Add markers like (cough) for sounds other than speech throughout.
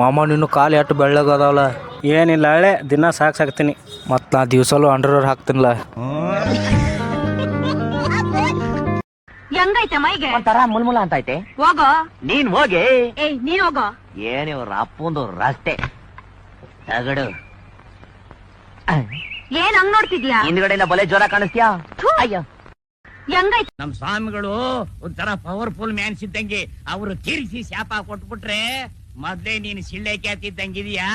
ಮಾಮ ನಿನ್ನ ಕಾಲು ಎಷ್ಟು ಬೆಳ್ಳಗದಾವಲ್ಲ ಏನಿಲ್ಲ ಹಳೆ ದಿನ ಸಾಕು ಸಾಕ್ತೀನಿ. ಮತ್ತು ನಾ ದಿವಸಲ್ಲೂ ಅಂಡರ್ವೇರ್ ಹಾಕ್ತೀನಿಲ್ಲ ಹೆಂಗೈತೆ ಮೈಗೆ ಒಂಥರ ಮುಲ್ಮುಲ ಅಂತ ಐತೆ ಹೋಗೋ. ನೀನ್ ಹೋಗಿ. ಏಯ್ ನೀನ್ ಹೋಗೋ. ಏನ್ ಇವ್ರ ಅಪ್ಪಂದು ರಸ್ತೆ. ತಗಡು. ಏನ್ ಹಂಗ್ ನೋಡ್ತಿದ್ಯಾ? ಹಿಂದ್ಗಡೆಯಿಂದ ಬಲೆ ಜ್ವರ ಕಾಣಿಸ್ತ್ಯಾ? ಥು. ಅಯ್ಯೋ. ಹೆಂಗೈತೆ ನಮ್ ಸ್ವಾಮಿಗಳು ಒಂಥರ ಪವರ್ಫುಲ್ ಮ್ಯಾನ್ಸ್ ಇದ್ದಂಗೆ ಅವರು ತೀರಿಸಿ ಶಾಪ ಕೊಟ್ಬಿಟ್ರೆ ಮೊದ್ಲೇ ನೀನು ಸಿಳ್ಳೆ ಕ್ಯಾತಿದ್ದಂಗಿದ್ಯಾ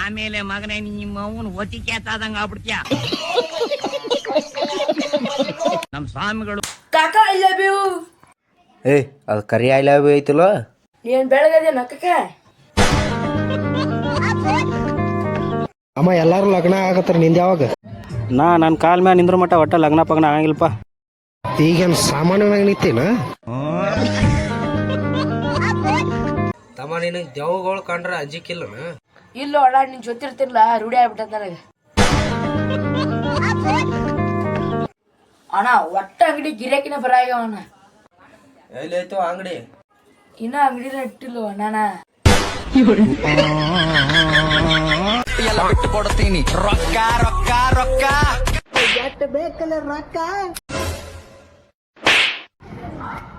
ಆಮೇಲೆ ಮಗನೇ ನಿಮ್ಮ ಅವನ್ ಒತಿ ಕ್ಯಾತಾದಂಗ ಆಗ್ಬಿಡ್ತೀಯ? ನಮ್ ಸ್ವಾಮಿಗಳು ಕಾಕ ಐ ಲವ್ ಯು ಏ ಅದು ಕರಿ ಐ ಲವ್ ಐತಿಲ್ಲ? ನೀನ್ ಬೆಳಗದೆ ನಕ್ಕಕ ಅಮ್ಮ ಎಲ್ಲಾರು ಲಗ್ನ ಆಗತ್ತಾರ ನಿಂದ ಯಾವಾಗ? ನಾ ನನ್ನ ಕಾಲ್ ಮ್ಯಾಲ ನಿಂದ್ರ ಮಟ್ಟ ಒಟ್ಟ ಲಗ್ನ ಪಗ್ನ ಆಗಂಗಿಲ್ಲಪ್ಪ. ಈಗೇನು ಸಾಮಾನ್ಯನಾಗ ನಿಂತೇನ? ತಮ್ಮ ನಿನಗೆ ದೆವ್ವಗಳು ಕಂಡ್ರೆ ಅಂಜಿಕಿಲ್ಲನ? ಇಲ್ಲ ಅಣ್ಣ ನಿನ್ ಜೊತೆ ಇರ್ತಿರ್ಲ ರೂಢಿ ಆಗ್ಬಿಟ್ಟದ ನನಗೆ. ಅಣ್ಣ ಒಟ್ಟ ಅಂಗಡಿ ಗಿರಾಕಿನ ಬರಾಗ್ಯಾವ ಅಣ್ಣ. ಎಲ್ಲೈತೋ ಅಂಗಡಿ? ಇನ್ನ ಅಂಗಡಿನ ಇಟ್ಟಿಲ್ಲ ಅಣ್ಣ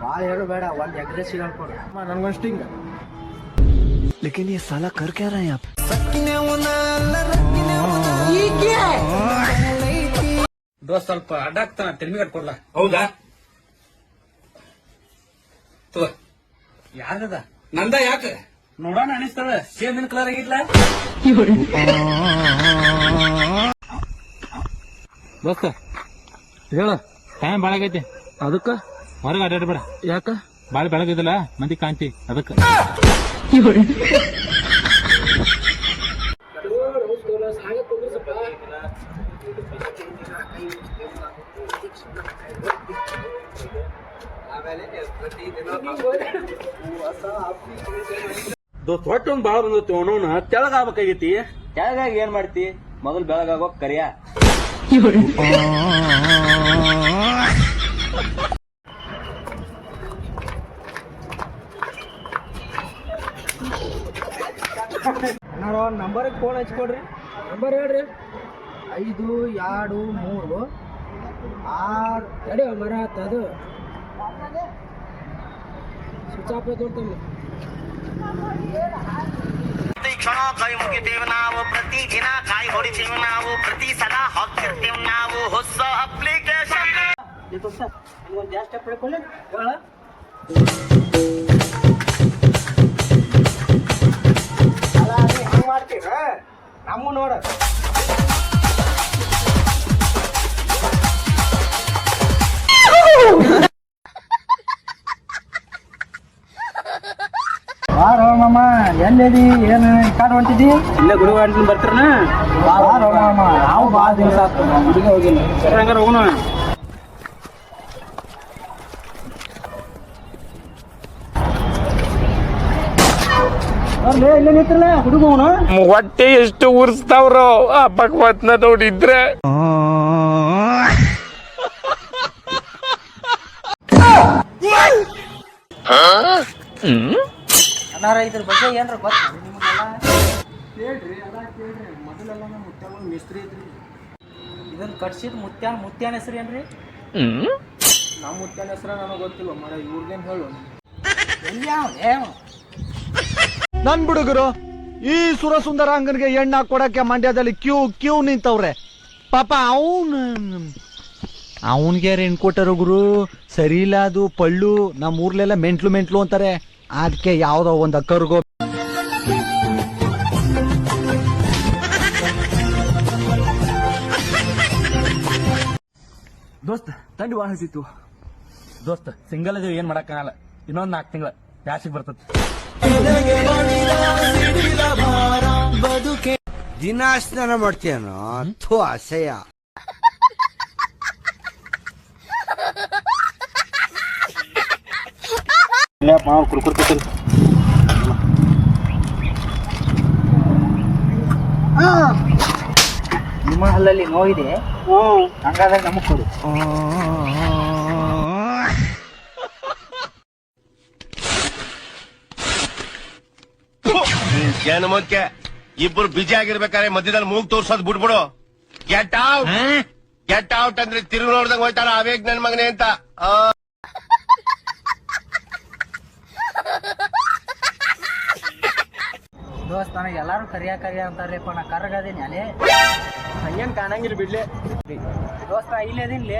ಭಾಳ ಹೇಳು ಬೇಡ ಒಂದು ನನ್ಗೊಂದು ಹೇಳ್ಕೊಡು ನನ್ಗೊಂಷ್ಟು ಹಿಂಗ ದೋಸ್ತ ಸ್ವಲ್ಪ ಅಡ್ಡಾಗ್ತಾನ ತಿರ್ಮಿ ಕಟ್ಕೊಡ್ಲ. ಹೌದಾ? ಯಾರದ? ನಂದ ಯಾಕೆ? ನೋಡೋಣ ಅನಿಸ್ತದ. ಸೇಮಿನ ಕಲರ್ ಆಗಿಡ್ಲ ದೋಸ್ತ ಹೇಳ. ಟೈಮ್ ಭಾಳ ಆಗೈತಿ. ಅದಕ್ಕ? ಹೊರಗೆ ಅಡ್ಡಾಡ್ಬೇಡ. ಯಾಕ? ಬಾಳ ಬೆಳಗಿದಿಲ್ಲ ಮಂದಿ ಕಾಂತಿ ಅದಕ್ಕ. ದೋಸ್ತ ಹೊಟ್ಟೆ ಒಂದ್ ಬಾಳ ಬಂದೈತಿ ಅವನವನ ತೆಳಗ ಆಗ್ಬೇಕಾಗೈತಿ. ಕೆಳಗಾಗಿ ಏನ್ ಮಾಡ್ತಿ? ಮೊದಲು ಬೆಳಗಾಗೋ ಕರಿಯ. ಹಚ್ಕೊಡ್ರಿ. ನಂಬರ್ ಹೇಳ್ರಿ. ಐದು ಎರಡು ಮೂರು ಆರು ತಡಿ ಮರ ಆತ ಅದು. ಸ್ವಿಚ್ ಆಫ್ ತೋರ್ತಮ್ಮ ಪ್ರತಿ ಕ್ಷಣ ಕೈ ಮುಗಿತೇವೆ ನಾವು ಪ್ರತಿ ದಿನ ಕಾಯಿ ಹೊಡಿತೇವೆ ನಾವು ಪ್ರತಿ ಸಲ ಹಾಕ್ತಿರ್ತೇವೆ ನಾವು. ಹೊಸ ಅಪ್ಲಿಕೇಶನ್ ಒಂದು ಜಾಸ್ತಿ ಸ್ಟೆಪ್ ಹೇಳ್ಕೊಳ್ಳಿ ಹೇಳ. ಅಲ್ಲ ನೀ ಹಂಗ್ ಮಾಡ್ತೀರ? ನಮ್ಮ ನೋಡ. ಬಾರೋ ಮಾಮ ಎಲ್ಲಿದಿ? ಏನು ಕಾಡ್ ಹೊಂಟಿದಿ? ಇಲ್ಲ ಗುರು ಬರ್ತಾರನ ಬಾರೋ ಮಾಮ ನಾವು ಭಾಳ ದಿವಸ ಆಗ್ತದೆ ಹುಡುಗಿ ಹೋಗಿಲ್ಲ. ಹಂಗಾರ ಹೋಗೋಣ ಬರ್ಲಿ ಇಲ್ಲೇ ನಿಂತಿರಲ್ಲ ಹುಡುಗ ಅವನು ಹೊಟ್ಟೆ ಎಷ್ಟು ಉರ್ಸ್ತಾವ್ರೋ ಆ ಭಗವತ್ನ ನೋಡಿದ್ರೆ. ಅನ್ನಾರ ಇದ್ರ ಬಗ್ಗೆ ಏನ್ರ ಗೊತ್ತ? ಇದನ್ನ ಕಟ್ಸಿದ್ ಮುತ್ಯಾನ ಮುತ್ಯಾನ ಹೆಸರು ಏನ್ರಿ? ನಮ್ಮ ಮುತ್ತನ ಹೆಸರ ನನಗೆ ಗೊತ್ತಿಲ್ಲ ಮರ ಇವ್ರಿಗೇನು ಹೇಳು. ಎಲ್ಲ ಯಾವ ನನ್ ಬಿಡುಗರು, ಈ ಸುರಸುಂದರಾಂಗನಿಗೆ ಎಣ್ಣ ಕೊಡಕ್ಕೆ ಮಂಡ್ಯದಲ್ಲಿ ಕ್ಯೂ ಕ್ಯೂ ನಿಂತವ್ರೆ. ಪಾಪ ಅವನ್, ಅವನ್ಗೆ ಯಾರು ಕೊಟ್ಟರು ಗುರು. ಸರಿ ಇಲ್ಲ ಅದು, ಪಳ್ಳು ನಮ್ಮ ಊರ್ಲೆಲ್ಲ ಮೆಂಟ್ಲು ಮೆಂಟ್ಲು ಅಂತಾರೆ. ಅದಕ್ಕೆ ಯಾವ್ದೋ ಒಂದ್ ಅಕ್ಕರ್ಗೋ ದೋಸ್ತ, ತಂಡಿ ಭಾಳ ಹಸಿತ್ತು ದೋಸ್ತ, ಸಿಂಗಲ್ ಏನು ಏನ್ ಮಾಡಕ್ಕಾಗಲ್ಲ ಇನ್ನೊಂದ್ ನಾಲ್ಕು ತಿಂಗಳ. ಬ್ಯಾಸಿಗೆ ಬರ್ತದೆ. ದಿನ ಸ್ನಾನ ಮಾಡ್ತೀಯನೋ? ಥೂ ಅಸಹ್ಯ. ನಿಮ್ಮ ಹಲ್ಲಲ್ಲಿ ನೋವಿದೆ ಹಂಗಾದ್ರೆ ನಮಗ್ ಕೊಡು. ಜನಮಕ್ಕೆ ಇಬ್ರು ಬಿಜಿ ಆಗಿರ್ಬೇಕಾದ್ರೆ ಮಧ್ಯದಲ್ಲಿ ಮೂಗ್ ತೋರ್ಸೋದ್ ಬಿಟ್ಬಿಡು. ಗೆಟ್ ಔಟ್ ಗೆಟ್ ಔಟ್ ಅಂದ್ರೆ ತಿರುಗಿ ನೋಡ್ದಂಗ್ ಹೋಯ್ತಾರ ಅವೇಗ್ ನನ್ ಮಗನೇ ಅಂತ. ಆ. ದೋಸ್ತ ನನಗೆ ಎಲ್ಲಾರು ಕರಿಯ ಕರಿಯ ಅಂತಾರಪ್ಪ ನಾ ಕರ್ಗದೀನಿ ಅಲ್ಲಿ ಹಂಗೇನ್ ಕಾಣಂಗಿಲ್ಲ ಬಿಡ್ಲಿ. ದೋಸ್ತ ಇಲ್ಲೇದಿನ್ಲಿ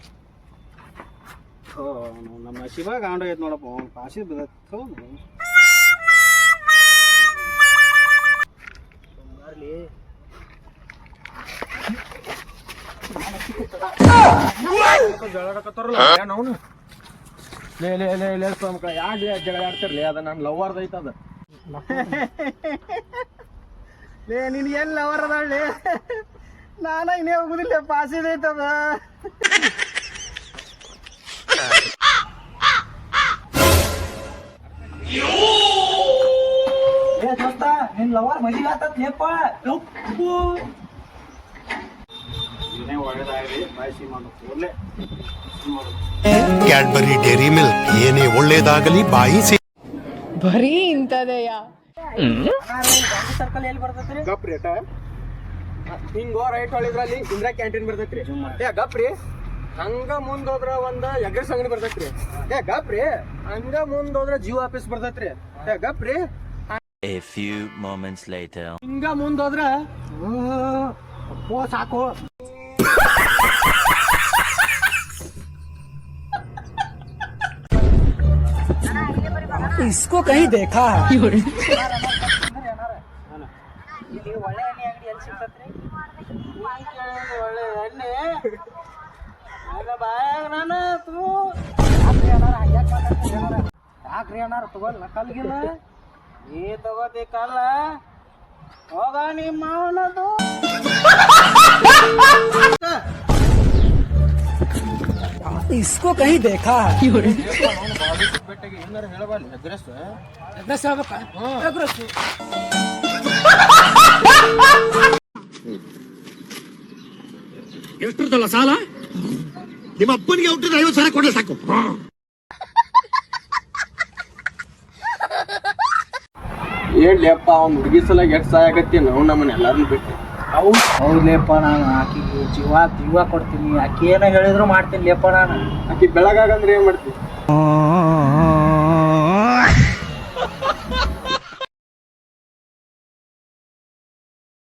ನಮ್ಮ ಶಿವ ಗಾಂಡ ಐತ್ ನೋಡಪ್ಪ, ಅವ್ನು ಪಾಸಿ ಬಿದ್ದತ್. ಬರ್ಲಿ ಅವನು ಲೇ ಲೇ ಲೇ ಲೇ ಸ್ವಾಮಿ ಯಾಕೆ ಜಗಳ ಆಡ್ತಿರ್ಲಿ ಅದ ನನ್ನ ಲವರ್ದ ಐತದ ಲೇ ನಿನ್ ಎಲ್ಲಿ ಲವರ್ ಅದಾಳ್ಲಿ ನಾನ ಇನ್ನೇ ಹೋಗುದಿಲ್ಲ, ಪಾಸಿದ ನಿನ್ ಲವರ್ ಮದುವೆ ಆತತ್ ಲೇಪ ಕ್ಯಾಡ್ಬರಿ ಡೇರಿ ಮಿಲ್ಕ್ ಏನೇ ಒಳ್ಳೇದಾಗಲಿ ಬಾಯಿ ಸೇ ಬರೀ ಇಂಥದೆಯ. ಸರ್ಕಲ್ ಎಲ್ಲಿ ಬರ್ತೈತ್ರಿ ಗಪ್ರಿ ಅಟ ಹಿಂಗೋ ರೈಟ್ ಹೊಳಿದ್ರಲ್ಲಿ ಇಂದಿರಾ ಕ್ಯಾಂಟೀನ್ ಬರ್ತೈತ್ರಿ. ಏ ಗಪ್ರಿ. ಹಂಗ ಮುಂದ್ ಹೋದ್ರ ಒಂದ ಎಗ್ರೆಸ್ ಅಂಗಡಿ ಬರ್ತೈತ್ರಿ. ಏ ಗಪ್ರಿ. ಹಂಗ ಮುಂದ್ ಹೋದ್ರ ಜಿಯೋ ಆಫೀಸ್ ಬರ್ತೈತ್ರಿ. ಏ ಗಪ್ರಿ. A few moments later. ಹಿಂಗ ಮುಂದ್ ಹೋದ್ರ ಅಪ್ಪೋ ಸಾಕು ಇಸ್ಕೋ ಕಹಿ ದೇಖಾ ಇಲ್ಲಿ ಒಳ್ಳೆ ಎಣ್ಣೆ ಅಂಗಡಿ ಎಲ್ಲಿ ಸಿಗ್ತತ್ರಿ ಒಳ್ಳೆ ಎಣ್ಣೆ ಅಲ್ಲ ಬಾಯಾಗ ನಾನು ತೂ ಯಾಕ್ರಿ ಅಣ್ಣಾರ ತಗೋಲ್ಲ ಕಲ್ಗಿಲ್ಲ ನೀ ತಗೋಬೇಕಲ್ಲ? ಕಲ್ಲ ಹೋಗ ನಿಮ್ಮ ಮಾವನದು (laughs) ಇಸ್ಕೋ ಕಹಿ ದೇಖಾ. ಏನಾರ ಹೇಳಬಾರ್ದು ಅಡ್ರೆಸ್ ಅಡ್ರೆಸ್ ಹೇಳ್ಬೇಕ ಅಡ್ರೆಸ್ ಎಷ್ಟಿರ್ತಲ್ಲ ಸಾಲ? ನಿಮ್ಮ ಅಪ್ಪನಿಗೆ ಹುಟ್ಟಿದ ಐವತ್ತು ಸಾವಿರ ಕೊಡ್ಲಿ ಸಾಕು. ಏನ್ಲೇಪ್ಪ ಅವ್ನ ಹುಡುಗಿ ಸಲ ಎಷ್ಟು ಸಹಾಯ ಆಗತ್ತೆ ನಾವು ನಮ್ಮನ್ನ ಎಲ್ಲಾರನ್ನು ಬಿಟ್ಟು ಹೌದ್ಲೇಪ್ಪ ನಾನು ಆಕಿಗೆ ಜೀವ ಜೀವ ಕೊಡ್ತೀನಿ. ಆಕಿ ಏನೋ ಹೇಳಿದ್ರು ಮಾಡ್ತೀನಿ ಲೇಪ ನಾನು. ಆಕಿ ಬೆಳಗಾಗಂದ್ರೆ ಏನ್ ಮಾಡ್ತಿ?